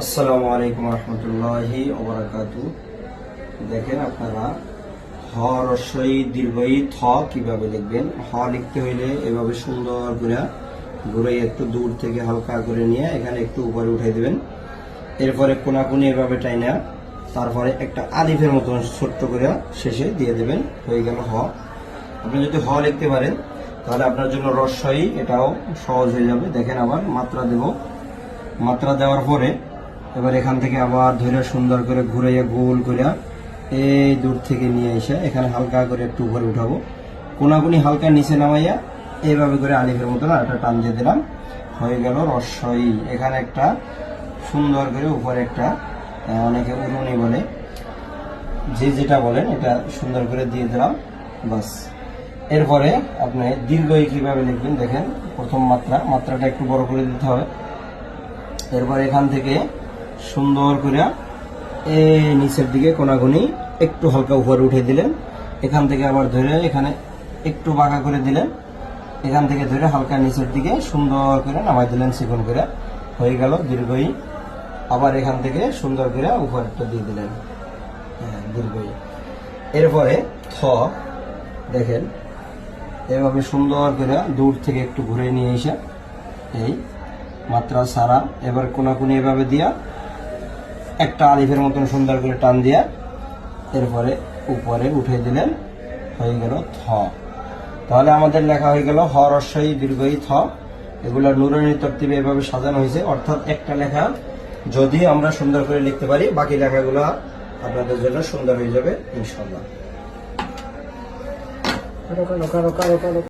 আসসালামু আলাইকুম রহমতুল্লাহি ওবরাকাতু দেখেন আপনারা, হ রস্বই দীর্ঘই থ কীভাবে লিখবেন? হ লিখতে হইলে এভাবে সুন্দর করে ঘুরে একটু দূর থেকে হালকা করে নিয়ে এখানে একটু উপরে উঠাই দিবেন। এরপরে কোনাকুনি এভাবে টাইনা, তারপরে একটা আলিফের মতন ছোট্ট করে শেষে দিয়ে দেবেন। হয়ে গেল হ। আপনি যদি হ লিখতে পারেন, তাহলে আপনার জন্য রস্বই এটাও সহজ হয়ে যাবে। দেখেন আবার মাত্রা দেব। মাত্রা দেওয়ার পরে এবার এখান থেকে আবার ধরে সুন্দর করে ঘুরাইয়া গোল করে এই দূর থেকে নিয়ে এসে এখানে হালকা করে একটু উপরে উঠাবো। কোনাকুনি হালকা নিচে নামাইয়া এইভাবে করে আলিফের মতন আর একটা টান দিয়ে দিলাম। হয়ে গেল রসই। এখানে একটা সুন্দর করে উপরে একটা অনেকে উড়ুনি বলে। যে যেটা বলেন, এটা সুন্দর করে দিয়ে দিলাম। বাস। এরপরে আপনি দীর্ঘই কীভাবে লিখবেন দেখেন। প্রথম মাত্রা, মাত্রাটা একটু বড় করে দিতে হবে। এরপর এখান থেকে সুন্দর করে এই নিচের দিকে কোনাগুনি একটু হালকা উপরে উঠে দিলেন। এখান থেকে আবার ধরে এখানে একটু বাঁকা করে দিলেন। এখান থেকে ধরে হালকা নিচের দিকে সুন্দর করে নামাই দিলেন চিকন করে। হয়ে গেল দীর্ঘই। আবার এখান থেকে সুন্দর করে উপরটা দিয়ে দিলেন। হ্যাঁ দীর্ঘই। এরপরে থ, দেখেন, এভাবে সুন্দর করে দূর থেকে একটু ঘুরে নিয়ে এসে এই মাত্রা সারা, এবার কোনাকুনি এভাবে দিয়া একটা আলিফের মতন সুন্দর করে টান দিয়া এরপরে উপরে উঠে দিলেন, হয়ে গেল থ। তাহলে আমাদের লেখা হয়ে গেল হ রস্বই দীর্ঘই থ। এগুলা নুরানি তরতিবে এভাবে সাজানো হয়েছে। অর্থাৎ একটা লেখা যদি আমরা সুন্দর করে লিখতে পারি, বাকি লেখাগুলো আপনাদের জন্য সুন্দর হয়ে যাবে ইনশাল্লাহ